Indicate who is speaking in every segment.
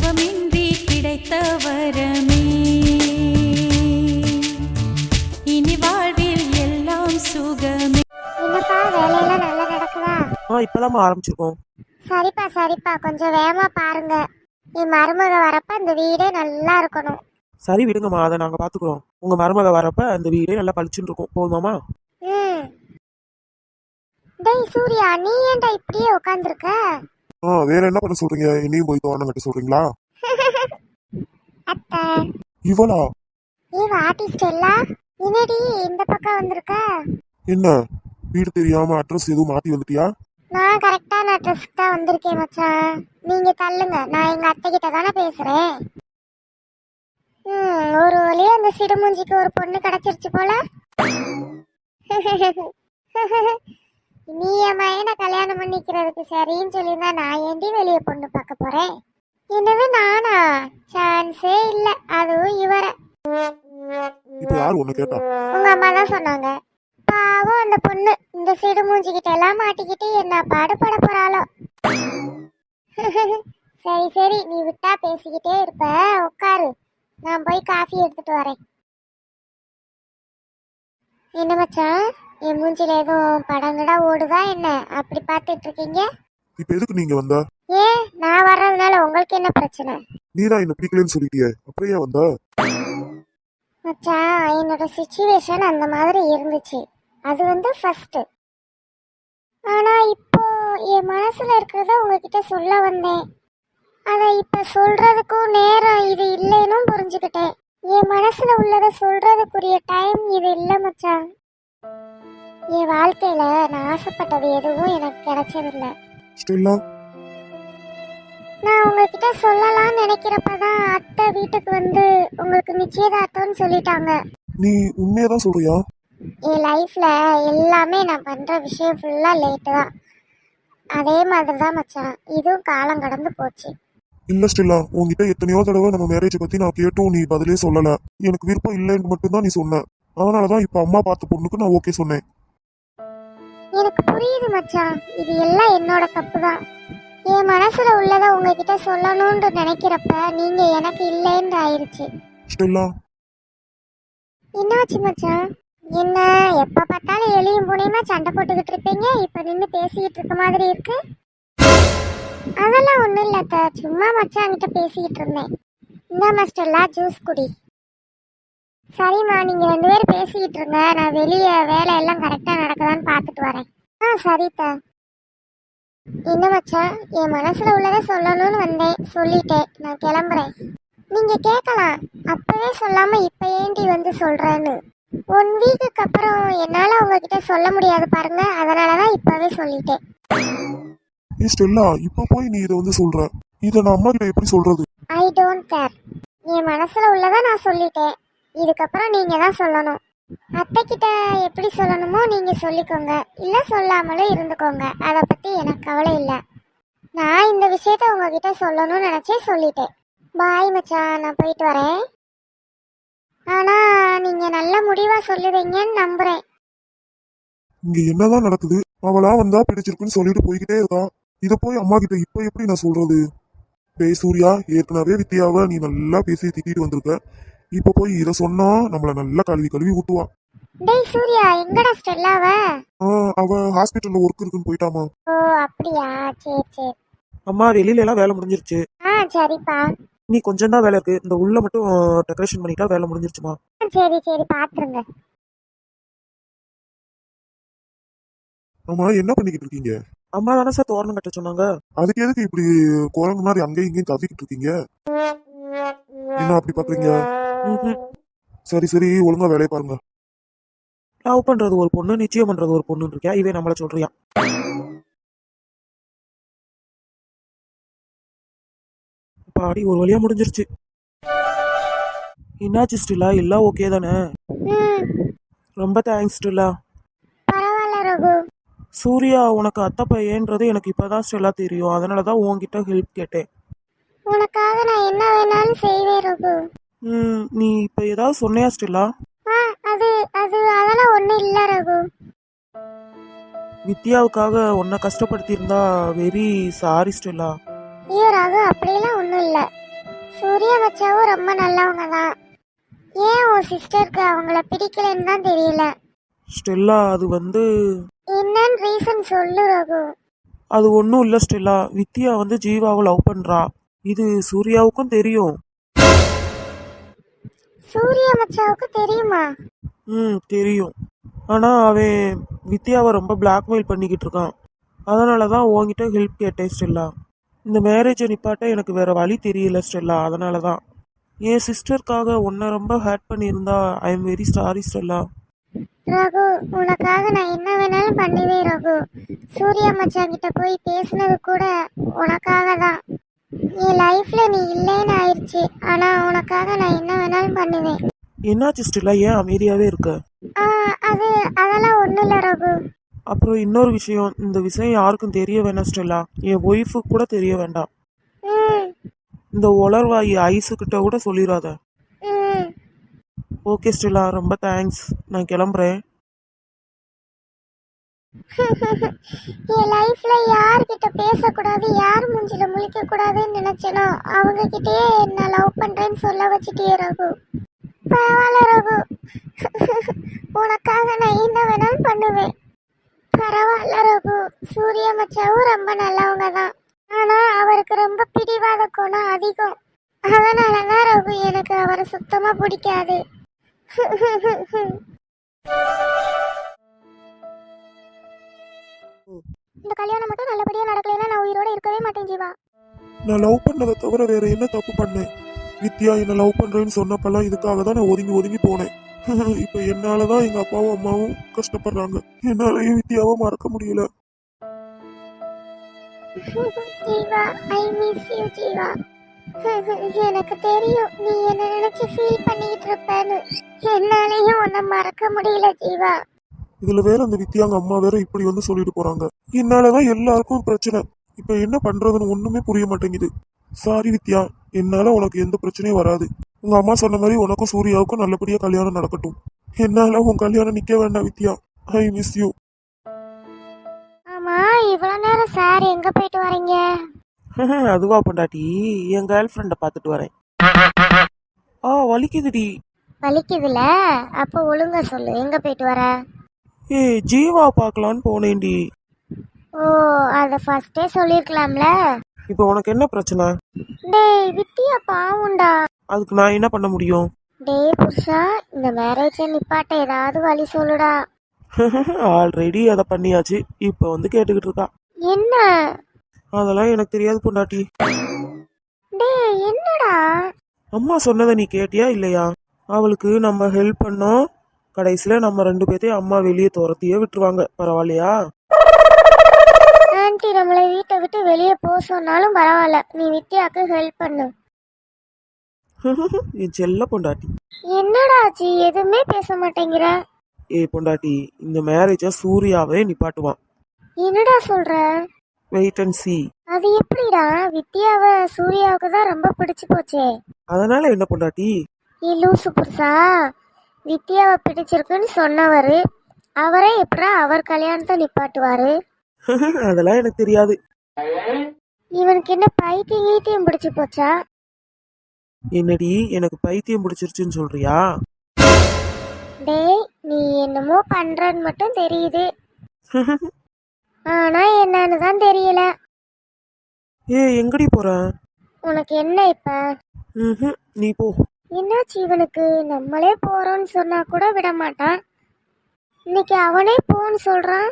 Speaker 1: அவமின்றி கிடைத்த வரமே இனி வாழ்வில் எல்லாம் சுகமே.
Speaker 2: என்னப்பா வேலையெல்லாம் நல்லா நடக்குதா?
Speaker 3: ஆ இப்போதாம்மா ஆரம்பிச்சிருக்கோம்.
Speaker 2: சரிப்பா சரிப்பா. கொஞ்சம் வேகமா பாருங்க. என் மருமக வரப்ப இந்த வீடே நல்லா இருக்கணும்.
Speaker 3: சரி விடுங்கம்மா. அதை நாங்கள் பார்த்துக்குறோம் உங்கள் மருமக வரப்ப அந்த வீடே நல்லா பளிச்சுன்னு இருக்கும். போதுமாம்மா?
Speaker 2: ம். டேய் சூர்யா நீ ஏன்டா இப்படியே உட்காந்துருக்க
Speaker 4: ஆ வேற என்ன பண்ண சொல்றீங்க? என்னையும் போய் தோரணம் கட்ட சொல்றீங்களா?
Speaker 2: அத்தை.
Speaker 4: இவளா?
Speaker 2: ஏ ஆர்டிஸ்ட் எல்லாம் என்னடி இந்த பக்கம் வந்திருக்க?
Speaker 4: என்ன? வீடு தெரியாம அட்ரஸ் எதுவும் மாத்தி வந்துட்டியா?
Speaker 2: நான் கரெக்டான அட்ரஸ்க்கு தான் வந்திருக்கேன் மச்சான். நீங்க தள்ளுங்க. நான் எங்க அத்தை கிட்ட தானே பேசுறேன். ம் ஒரு வழியா அந்த சிடுமூஞ்சிக்கு ஒரு பொண்ணு கிடைச்சிருச்சு போல. நீ என் மயனை கல்யாணம் பண்ணிக்கிறதுக்கு சரின்னு சொல்லியிருந்தா நான் ஏண்டி வெளியே பொண்ணு பார்க்க போறேன்? என்னது நானா? சான்ஸே இல்ல. அதுவும் இவர.
Speaker 4: இப்ப யாரு உன்னை கேட்டா?
Speaker 2: உங்க அம்மா தான் சொன்னாங்க. பாவம் அந்த பொண்ணு. இந்த சிடு மூஞ்சிக்கிட்ட எல்லாம் மாட்டிக்கிட்டு என்ன பாடுபட போறாளோ. சரி சரி. நீ விட்டா பேசிக்கிட்டே இருப்ப. உட்காரு. நான் போய் காஃபி எடுத்துட்டு வரேன். என்ன மச்சான்? என் மூஞ்சில எதுவும் படங்கடா ஓடுதா என்ன? அப்படி பார்த்துட்டு இருக்கீங்க
Speaker 4: இப்ப எதுக்கு நீங்க வந்த?
Speaker 2: ஏன் நான் வர்றதுனால உங்களுக்கு என்ன பிரச்சனை?
Speaker 4: நீதான் என்ன பிடிக்கலன்னு சொல்லிட்டியே ஏன் வந்த?
Speaker 2: மச்சான் என்னோட சுச்சுவேஷன் அந்த மாதிரி இருந்துச்சு. அது வந்து ஃபர்ஸ்ட் ஆனா இப்போ என் மனசுல இருக்கிறத உங்ககிட்ட சொல்ல வந்தேன். ஆனா இப்ப சொல்றதுக்கும் நேரம் இது இல்லைன்னும் புரிஞ்சுக்கிட்டேன். என் மனசுல உள்ளத சொல்றதுக்குரிய டைம் இது இல்ல மச்சான் என் வாழ்க்கையில நான் ஆசைப்பட்டது எதுவும் எனக்கு கிடைச்சதில்ல.
Speaker 4: ஸ்டெல்லா.
Speaker 2: நான் உங்ககிட்ட சொல்லலாம்னு நினைக்கிறப்பதான் அத்தை வீட்டுக்கு வந்து உங்களுக்கு நிச்சயதார்த்தம்னு சொல்லிட்டாங்க.
Speaker 4: நீ உண்மையதான் சொல்றியா?
Speaker 2: என் லைஃப்ல எல்லாமே நான் பண்ற விஷயம் ஃபுல்லா லேட்டு தான். அதே மாதிரி தான் மச்சான் இதுவும் காலம் கடந்து போச்சு.
Speaker 4: இல்ல ஸ்டெல்லா உன்கிட்ட எத்தனையோ தடவை நம்ம மேரேஜ் பத்தி நான் கேட்டும் நீ பதிலே சொல்லல. எனக்கு விருப்பம் இல்லைன்னு மட்டும்தான் நீ சொன்ன. அதனாலதான் இப்ப அம்மா பார்த்த பொண்ணுக்கு நான் ஓகே சொன்னேன்.
Speaker 2: எனக்கு புரியுது மச்சான். இது எல்லாம் என்னோட தப்பு தான் என் மனசுல உள்ளத உங்ககிட்ட சொல்லணும்னு நினைக்கிறப்ப நீங்க எனக்கு இல்லைன்னு ஆயிருச்சு.
Speaker 4: ஸ்டெல்லா.
Speaker 2: என்னாச்சு மச்சான்? என்ன எப்ப பார்த்தாலும் எலியும் பூனையுமா சண்டை போட்டுக்கிட்டு இருப்பீங்க? இப்ப நின்னு பேசிக்கிட்டு இருக்க மாதிரி இருக்கு? அதெல்லாம் ஒண்ணும் இல்ல. சும்மா மச்சான் கிட்ட பேசிக்கிட்டு இருந்தேன். இந்த மாஸ்டர்லா ஜூஸ் குடி. சரிம்மா நீங்க ரெண்டு பேரும் பேசிக்கிட்டு இருங்க. நான் வெளியே வேலை எல்லாம் கரெக்டா நடக்குதான்னு பார்த்துட்டு வரேன். ஆ சரித்தா என்ன மச்சான் என் மனசுல உள்ளதை சொல்லணும்னு வந்தேன். சொல்லிட்டேன். நான் கிளம்புறேன். நீங்க கேட்கலாம். அப்பவே சொல்லாம இப்ப ஏண்டி வந்து சொல்றேன்னு. ஒன் வீக்குக்கு அப்புறம் என்னால உங்ககிட்ட சொல்ல முடியாது பாருங்க. அதனாலதான் இப்பவே சொல்லிட்டேன்.
Speaker 4: ஏ ஸ்டெல்லா இப்ப போய் நீ இதை வந்து சொல்ற. இதை நான் அம்மா கிட்ட எப்படி சொல்றது?
Speaker 2: ஐ டோன்ட் கேர் என் மனசுல உள்ளதை நான் சொல்லிட்டேன். இதுக்கப்புறம் நீங்க தான் சொல்லணும். அத்தைக்கிட்ட எப்படி சொல்லணுமோ நீங்க சொல்லிக்கோங்க. இல்ல சொல்லாமலும் இருந்துக்கோங்க. அதை பத்தி எனக்கு கவலை இல்ல. நான் இந்த விஷயத்த உங்ககிட்ட சொல்லணும்னு நினைச்சே சொல்லிட்டேன். பாய் மச்சான் நான் போயிட்டு வரேன். ஆனா நீங்க நல்ல முடிவா சொல்லுவீங்கன்னு நம்புறேன்.
Speaker 4: இங்க என்னதான் நடக்குது? அவளா வந்தா பிடிச்சிருக்குன்னு சொல்லிட்டு போய்கிட்டே இருக்கா. இத போய் அம்மா கிட்ட இப்ப எப்படி நான் சொல்றது? டேய் சூர்யா ஏற்கனவே வித்யாவை நீ நல்லா பேசி திட்டிட்டு வந்திருக்க. இப்ப போய் இத சொன்னா நம்மள நல்லா கழுவி கழுவி ஊட்டுவா.
Speaker 2: டேய் சூர்யா எங்கடா ஸ்டெல்லாவ?
Speaker 4: ஆ, அவ ஹாஸ்பிட்டல்ல ஒர்க் இருக்குன்னு போயிட்டாமா.
Speaker 2: ஓ அப்படியா? சரி சரி.
Speaker 3: அம்மா வெளியில எல்லாம் வேலை முடிஞ்சிருச்சு.
Speaker 2: ஆ சரிப்பா.
Speaker 3: நீ கொஞ்சம் தான் வேலை இருக்கு. இந்த உள்ள மட்டும் டெக்கரேஷன் பண்ணிட்டா வேலை முடிஞ்சிருச்சுமா?
Speaker 2: ஆ, சரி சரி பாத்துருங்க.
Speaker 4: ஆமா என்ன பண்ணிக்கிட்டு இருக்கீங்க?
Speaker 3: அம்மா தானே சார் தோரணம் கட்ட சொன்னாங்க.
Speaker 4: அதுக்கு எதுக்கு இப்படி குரங்கு மாதிரி அங்கேயும் இங்கேயும் கத்திக்கிட்டு இருக்கீங்க? என்ன அப்படி பாக்குறீங்க. சரி சரி ஒழுங்கா வேலையை பாருங்க.
Speaker 3: லவ் பண்றது ஒரு பொண்ணு நிச்சயம் பண்றது ஒரு பொண்ணு இருக்கியா? இவே நம்மள சொல்றியா? பாடி ஒரு வழியா முடிஞ்சிருச்சு. என்னாச்சு ஸ்டிலா எல்லாம் ஓகே தானே? ரொம்ப தேங்க்ஸ் ஸ்டிலா
Speaker 2: ரகு.
Speaker 3: சூர்யா உனக்கு அத்தை பையன்றது எனக்கு இப்பதான் ஸ்டெல்லா தெரியும். அதனால தான் உன்கிட்ட ஹெல்ப் கேட்டேன்.
Speaker 2: உனக்காக நான் என்ன வேணாலும் செய்வேன் ரகு.
Speaker 3: ம் நீ இப்போ ஏதாவது சொன்னியா ஸ்டெல்லா?
Speaker 2: ஆ அது அது அதெல்லாம் ஒன்றும் இல்லை ரகு.
Speaker 3: வித்யாவுக்காக உன்னை கஷ்டப்படுத்தியிருந்தா வெரி சாரி ஸ்டெல்லா.
Speaker 2: ஐயோ ரகு அப்படியெல்லாம் ஒன்றும் இல்லை. சூர்யா மச்சாவும் ரொம்ப நல்லவங்க தான். ஏன் உன் சிஸ்டருக்கு அவங்கள பிடிக்கலன்னு தான் தெரியல?
Speaker 3: ஸ்டெல்லா அது வந்து
Speaker 2: என்னன்னு ரீசன் சொல்லு ரகு.
Speaker 3: அது ஒன்றும் இல்லை ஸ்டெல்லா. வித்யா வந்து ஜீவாவை லவ் பண்ணுறா இது சூர்யாவுக்கும் தெரியும்.
Speaker 2: சூர்யா மச்சாவுக்கு தெரியுமா?
Speaker 3: ம் தெரியும். ஆனால் அவன் வித்யாவை ரொம்ப பிளாக்மெயில் பண்ணிக்கிட்டு இருக்கான். அதனால தான் உன்கிட்ட ஹெல்ப் கேட்டேன் ஸ்டெல்லா. இந்த மேரேஜை நிப்பாட்ட எனக்கு வேற வழி தெரியல ஸ்டெல்லா. அதனால தான். என் சிஸ்டருக்காக உன்னை ரொம்ப ஹேட் பண்ணியிருந்தா I am very sorry Stella.
Speaker 2: Raghu உனக்காக நான் என்ன வேணாலும் பண்ணுவேன் ரகு. சூர்யா மச்சான் கிட்ட போய் பேசுனது கூட உனக்காக தான். என் லைஃப்ல நீ இல்லைன்னு ஆயிடுச்சு ஆனா உனக்காக நான் என்ன வேணாலும் பண்ணுவேன்.
Speaker 3: என்னாச்சு ஸ்டெல்லா? ஏன் அமைதியாகவே இருக்க?
Speaker 2: ஆ, அது அதெல்லாம் ஒண்ணும் இல்ல ரகு.
Speaker 3: அப்புறம் இன்னொரு விஷயம் இந்த விஷயம் யாருக்கும் தெரிய வேணாம் ஸ்டெல்லா. என் ஒய்ஃபுக்கு கூட தெரிய வேண்டாம்.
Speaker 2: ம்.
Speaker 3: இந்த உலர்வாயி ஐஸுக்கிட்ட கூட சொல்லிடாத
Speaker 2: ம்.
Speaker 3: Okay Stella. ரொம்ப தேங்க்ஸ் நான் கிளம்புறேன்.
Speaker 2: என் லைஃப்ல யார்கிட்ட பேசக்கூடாது யார் மூஞ்சில முழிக்க கூடாதுன்னு நினைச்சனோ அவங்க கிட்டயே என்ன லவ் பண்றேன்னு சொல்ல வச்சுட்டே ரகு. பரவாயில்ல ரகு. உனக்காக நான் என்ன வேணாலும் பண்ணுவேன். பரவாயில்ல ரகு. சூரிய மச்சாவும் ரொம்ப நல்லவங்க தான். ஆனா அவருக்கு ரொம்ப பிடிவாத குணம் அதிகம். அதனாலதான் ரகு எனக்கு அவரை சுத்தமா பிடிக்காது. இந்த கல்யாணம் மட்டும் நல்லபடியா நடக்கலைன்னா நான் உயிரோட இருக்கவே மாட்டேன் ஜீவா.
Speaker 4: நான் லவ் பண்ணதை தவிர வேற என்ன தப்பு பண்ணேன்? வித்யா என்ன லவ் பண்றேன்னு சொன்னப்பெல்லாம் இதுக்காக தான் நான் ஒதுங்கி ஒதுங்கி போனேன். இப்ப என்னாலதான் எங்க அப்பாவும் அம்மாவும் கஷ்டப்படுறாங்க. என்னாலயும் வித்யாவை மறக்க முடியல.
Speaker 2: Jeeva I miss you Jeeva. எனக்கு தெரியும் நீ என்ன நினைச்சு ஃபீல் பண்ணிட்டு இருப்பேன்னு. என்னாலையும் உன்னை மறக்க முடியல ஜீவா.
Speaker 4: இதுல வேற அந்த வித்யாங்க அம்மா வேற இப்படி வந்து சொல்லிட்டு போறாங்க. என்னாலதான் எல்லாருக்கும் பிரச்சனை. இப்ப என்ன பண்றதுன்னு ஒண்ணுமே புரிய மாட்டேங்குது. சாரி வித்யா என்னால உனக்கு எந்த பிரச்சனையும் வராது. உங்க அம்மா சொன்ன மாதிரி உனக்கும் சூர்யாவுக்கும் நல்லபடியா கல்யாணம் நடக்கட்டும். என்னால உன் கல்யாணம் நிக்க வேண்டாம் வித்யா. ஐ மிஸ் யூ
Speaker 2: ஆமா இவ்வளவு நேரம் சார் எங்க போயிட்டு வரீங்க?
Speaker 3: அதுவா பொண்டாட்டி என் கேர்ள் ஃப்ரெண்டை பார்த்துட்டு வரேன். ஆ வலிக்குதுடி.
Speaker 2: வலிக்குதுல? அப்ப ஒழுங்கா சொல்லு எங்க போயிட்டு வர?
Speaker 3: ஏய் ஜீவா பார்க்கலான்னு போனேன்டி.
Speaker 2: ஓ அத ஃபர்ஸ்டே சொல்லிருக்கலாம்ல?
Speaker 3: இப்போ உனக்கு என்ன பிரச்சனை?
Speaker 2: டேய் வித்தியா பாவுண்டா.
Speaker 3: அதுக்கு நான் என்ன பண்ண முடியும்?
Speaker 2: டேய் புருஷா இந்த மேரேஜை நிப்பாட்ட ஏதாவது வழி சொல்லுடா.
Speaker 3: ஆல்ரெடி அதை பண்ணியாச்சு. இப்போ வந்து கேட்டுக்கிட்டு இருக்கா.
Speaker 2: என்ன?
Speaker 3: அதெல்லாம் எனக்கு தெரியாது பொண்டாட்டி.
Speaker 2: டேய் என்னடா?
Speaker 3: அம்மா சொன்னதை நீ கேட்டியா இல்லையா? அவளுக்கு நம்ம ஹெல்ப் பண்ணோம். கடைசியில் நம்ம ரெண்டு பேர்த்தையும் அம்மா வெளியே துரத்தியே விட்டுருவாங்க. பரவாயில்லையா?
Speaker 2: ஆன்ட்டி நம்மளை வீட்டை விட்டு வெளியே போக சொன்னாலும் பரவாயில்ல. நீ வித்யாக்கு ஹெல்ப் பண்ணு.
Speaker 3: என் செல்ல பொண்டாட்டி.
Speaker 2: என்னடா ஆச்சு? எதுவுமே பேச மாட்டேங்கிற.
Speaker 3: ஏய் பொண்டாட்டி இந்த மேரேஜை சூர்யாவே நிப்பாட்டுவான்.
Speaker 2: என்னடா சொல்ற?
Speaker 3: வெயிட் அண்ட் சி
Speaker 2: அது எப்படிடா? வித்யாவ சூர்யாவுக்கு தான் ரொம்ப பிடிச்சு போச்சே.
Speaker 3: அதனால என்ன பொண்டாட்டி?
Speaker 2: ஏ லூசு புருஷா. வித்யாவை பிடிச்சிருக்குன்னு சொன்னவர் அவரே எப்படா அவர் கல்யாணத்தை நிப்பாட்டுவாரு?
Speaker 3: அதெல்லாம் எனக்கு தெரியாது.
Speaker 2: இவனுக்கு என்ன பைத்தியம் கீத்தியம் பிடிச்சு போச்சா?
Speaker 3: என்னடி எனக்கு பைத்தியம் பிடிச்சிருச்சுன்னு சொல்றியா?
Speaker 2: டேய் நீ என்னமோ பண்றன்னு மட்டும் தெரியுது. ஆனா என்னன்னு தான் தெரியல.
Speaker 3: ஏய் எங்கடி போற?
Speaker 2: உனக்கு என்ன இப்ப?
Speaker 3: நீ போ.
Speaker 2: என்னாச்சு இவனுக்கு? நம்மளே போறோம்னு சொன்னா கூட விட மாட்டான் இன்னைக்கு அவனே போன்னு சொல்றான்.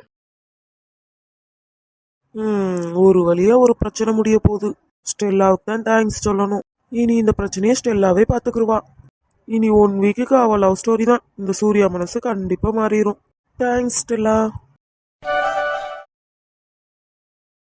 Speaker 3: ம், ஒரு வழியா ஒரு பிரச்சனை முடிய போகுது. ஸ்டெல்லாவுக்கு தான் தேங்க்ஸ் சொல்லணும். இனி இந்த பிரச்சனையை ஸ்டெல்லாவே பார்த்துக்குருவா. இனி ஒன் வீக்குக்கு அவள் லவ் ஸ்டோரி தான். இந்த சூர்யா மனசு கண்டிப்பா மாறிடும் தேங்க்ஸ் ஸ்டெல்லா.